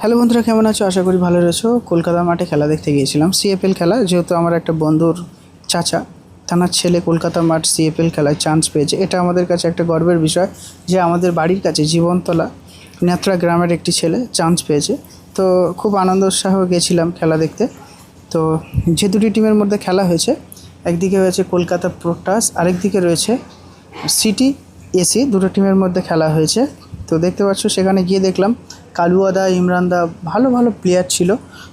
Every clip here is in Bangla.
হ্যালো বন্ধুরা, কেমন আছো? আশা করি ভালো রয়েছো। কলকাতা মাঠে খেলা দেখতে গিয়েছিলাম, সিএফএল খেলা। যেহেতু আমার একটা বন্ধুর চাচা তার ছেলে কলকাতা মাঠ সিএফএল খেলায় চান্স পেয়েছে। এটা আমাদের কাছে একটা গর্বের বিষয় যে আমাদের বাড়ির কাছে জীবনতলা নেত্রা গ্রামের একটি ছেলে চান্স পেয়েছে। তো খুব আনন্দ উৎসাহ গেছিলাম খেলা দেখতে। তো যে দুটি টিমের মধ্যে খেলা হয়েছে, একদিকে হয়েছে কলকাতা প্রোটাস, আরেকদিকে রয়েছে সিটি এসি দুটো টিমের মধ্যে খেলা হয়েছে। তো দেখতে পাচ্ছ, সেখানে গিয়ে দেখলাম কালুয়াদা, ইমরানদা ভালো ভালো প্লেয়ার ছিল।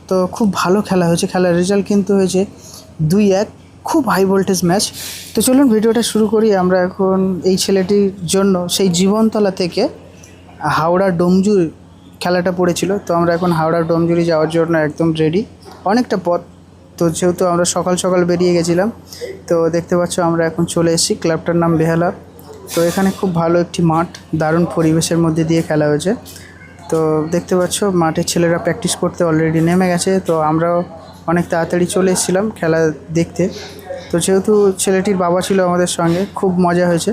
তো খুব ভালো খেলা হয়েছে। খেলার রেজাল্ট কিন্তু হয়েছে দুই এক। খুব হাই ভোল্টেজ ম্যাচ তো চলুন ভিডিওটা শুরু করি। আমরা এখন এই ছেলেটির জন্য সেই জীবনতলা থেকে হাওড়া ডোমজুর খেলাটা পড়েছিল। তো আমরা এখন হাওড়া ডোমজুরি যাওয়ার জন্য একদম রেডি অনেকটা পথ। তো যেহেতু আমরা সকাল সকাল বেরিয়ে গেছিলাম, তো দেখতে পাচ্ছ আমরা এখন চলে এসেছি। ক্লাবটার নাম বেহালা। তো এখানে খুব ভালো একটি মাঠ। দারুণ পরিবেশের মধ্যে দিয়ে খেলা হয়েছে। তো দেখতে পাচ্ছ মাঠের ছেলেরা প্র্যাকটিস করতে অলরেডি নেমে গেছে, তো আমরাও অনেক তাড়াতাড়ি চলে এসেছিলাম খেলা দেখতে। তো যেহেতু ছেলেটির বাবা ছিল আমাদের সঙ্গে, খুব মজা হয়েছে।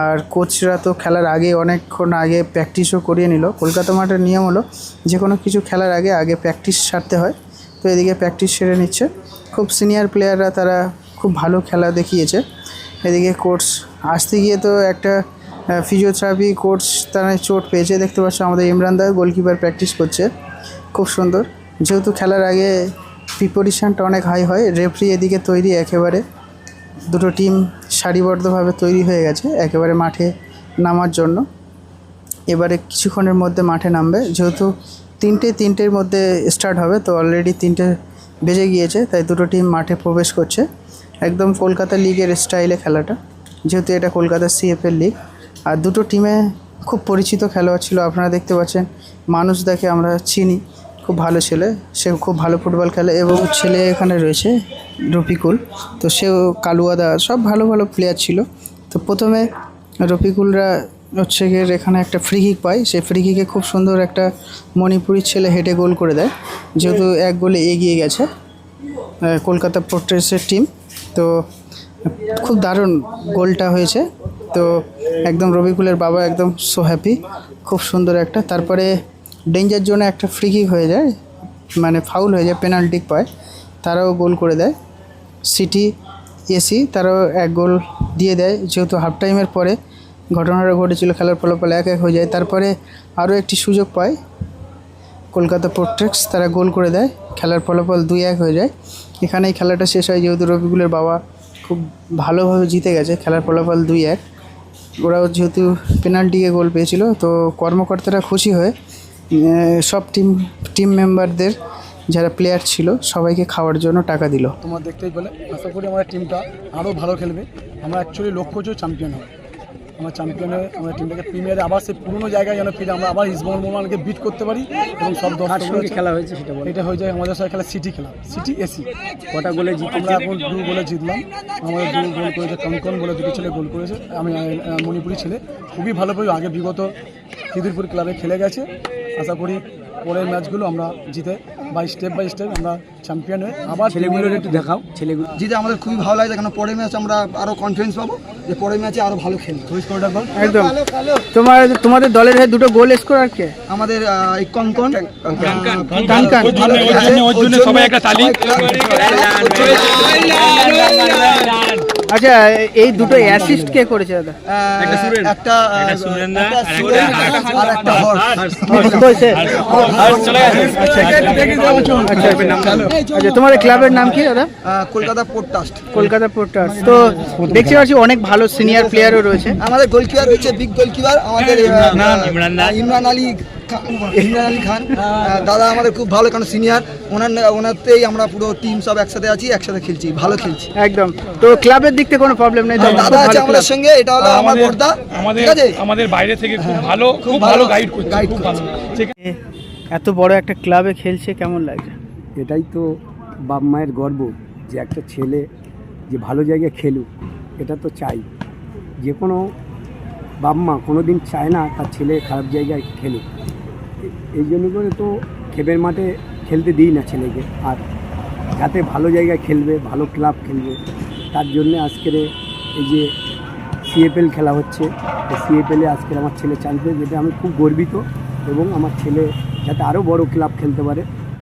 আর কোচরা তো খেলার আগে, অনেকক্ষণ আগে প্র্যাকটিসও করিয়ে নিল। কলকাতা মাঠের নিয়ম হলো, যে কোনো কিছু খেলার আগে আগে প্র্যাকটিস সারতে হয়। তো এদিকে প্র্যাকটিস সেরে নিচ্ছে। খুব সিনিয়র প্লেয়াররা তারা খুব ভালো খেলা দেখিয়েছে। এদিকে কোচ আসতে গিয়ে তো একটা ফিজিওথেরাপি কোর্স তারা চোট পেয়েছে, দেখতে পাচ্ছ আমাদের ইমরান দা গোলকিপার প্র্যাকটিস করছে। খুব সুন্দর। যেহেতু খেলার আগে প্রিপারেশানটা অনেক হাই হয় রেফরি এদিকে তৈরি একেবারে। দুটো টিম সারিবদ্ধভাবে তৈরি হয়ে গেছে, একেবারে মাঠে নামার জন্য। এবারে কিছুক্ষণের মধ্যে মাঠে নামবে। যেহেতু তিনটে তিনটের মধ্যে স্টার্ট হবে, তো অলরেডি তিনটে বেজে গিয়েছে, তাই দুটো টিম মাঠে প্রবেশ করছে। একদম কলকাতা লিগের স্টাইলে খেলাটা। যেহেতু এটা কলকাতা সিএফএল লিগ আর দুটো টিমে খুব পরিচিত খেলোয়াড় ছিল, আপনারা দেখতে পাচ্ছেন। মানুষ দেখে আমরা চিনি। খুব ভালো ছেলে, সে খুব ভালো ফুটবল খেলে এবং ছেলে এখানে রয়েছে, রফিকুল। তো সেও কালুয়াদা, সব ভালো ভালো প্লেয়ার ছিল। তো প্রথমে রফিকুলরা হচ্ছে গিয়ে এখানে একটা ফ্রি কিক পায়। সেই ফ্রি কিকে খুব সুন্দর একটা মণিপুরি ছেলে হেঁটে গোল করে দেয়। যেহেতু এক গোলে এগিয়ে গেছে কলকাতা পোর্ট্রেসের টিম তো খুব দারুণ গোলটা হয়েছে। তো একদম রবিকুলের বাবা একদম সো হ্যাপি খুব সুন্দর একটা। তারপরে ডেঞ্জার জোনে একটা ফ্রি কিক হয়ে যায় মানে ফাউল হয়ে যায় পেনাল্টি পায়, তারাও গোল করে দেয়। সিটি এসি তারাও এক গোল দিয়ে দেয়, যেহেতু হাফ টাইমের পরে ঘটনাটা ঘটেছিল, খেলার ফলাফল এক এক হয়ে যায়। তারপরে আরও একটি সুযোগ পায়, কলকাতা পোর্ট্রেক্স তারা গোল করে দেয়, খেলার ফলাফল দুই এক হয়ে যায়। এখানেই খেলাটা শেষ হয়, যেহেতু রবিকুলের বাবা খুব ভালোভাবে জিতে গেছে, খেলার ফলাফল দুই এক। ওরাও যেহেতু পেনাল্টিকে গোল পেয়েছিল, তো কর্মকর্তারা খুশি হয়ে সব টিম টিম মেম্বারদের যারা প্লেয়ার ছিল, সবাইকে খাওয়ার জন্য টাকা দিল। তোমার দেখতেই পেলে, আশা করি আমাদের টিমটা আরও ভালো খেলবে। আমরা অ্যাকচুয়ালি লক্ষ্য চ্যাম্পিয়ন হবে। আমরা চ্যাম্পিয়ন হয়ে আমরা টিমটাকে প্রিমিয়ারে আবার সেই পুরনো জায়গায় যেন ফিরে আমরা আবার ইসবঙ্গ মোহানকে বিট করতে পারি এবং সব দর্শক খেলা হয়েছে সেটা বলো। এটা হয়ে যায় আমাদের সাথে খেলা সিটি খেলা সিটি এসি কটা গোলে জিতে আমরা এখন দু গোলে জিতলাম। আমাদের দু গোল করেছে কনকন বলে দুটি ছেলে গোল করেছে। আমি মণিপুরি ছেলে। খুবই ভালো করে আগে বিগত খিদিরপুর ক্লাবে খেলে গেছে। আশা করি পরের ম্যাচগুলো আমরা জিতে বাই স্টেপ বাই স্টেপ আমরা চ্যাম্পিয়ন হয়ে আবার ছেলেগুলোর একটু দেখাও ছেলেগুলো যেটা আমাদের খুবই ভালো লাগছে কারণ পরের ম্যাচ আমরা আরও কনফিডেন্স পাবো যে পরের ম্যাচে আরও ভালো খেলব একদম তোমার তোমাদের দলের হয়ে দুটো গোল স্কোর আর কে আমাদের এই জন্য সবাই একটা তালি আচ্ছা এই দুটো অ্যাসিস্ট কে করেছে দাদা? একটা আহ, একটা সুরেন আর একটা আচ্ছা তোমাদের ক্লাবের নাম কি দাদা? Kolkata port trust Kolkata porters তো দেখতে পাচ্ছি অনেক ভালো সিনিয়র প্লেয়ারও রয়েছে। আমাদের গোলকিপার রয়েছে বিগ গোলকিপার আমাদের ইমরান আলী ইমরান আলী খান। দাদা আমাদের খুব ভালো কারণ সিনিয়র ওনার ওনারতেই আমরা পুরো টিম সব একসাথে আছি একসাথে খেলছি ভালো খেলছি। একদম। তো ক্লাবের দিক থেকে কোনো প্রবলেম নেই দাদা আছে আমাদের সঙ্গে এটা হলো আমার বর্দা আমাদের ঠিক আছে? আমাদের বাইরে থেকে খুব ভালো খুব ভালো গাইড করছে ভালো। ঠিক এত বড় একটা ক্লাবে খেলছে কেমন লাগছে? এটাই তো বাপ মায়ের গর্ব যে একটা ছেলে যে ভালো জায়গায় খেলুক এটা তো চাই। যে কোনো বাপ মা কোনো দিন চায় না তার ছেলে খারাপ জায়গায় খেলুক। এই জন্য করে তো খেপের মাঠে খেলতে দিই না ছেলেকে। আর যাতে ভালো জায়গায় খেলবে, ভালো ক্লাব খেলবে, তার জন্যে আজকের এই যে সিএপএল খেলা হচ্ছে সিএপএলে আজকের আমার ছেলে চান্স পেয়ে যেটা আমি খুব গর্বিত। এবং আমার ছেলে যাতে আরও বড় ক্লাব খেলতে পারে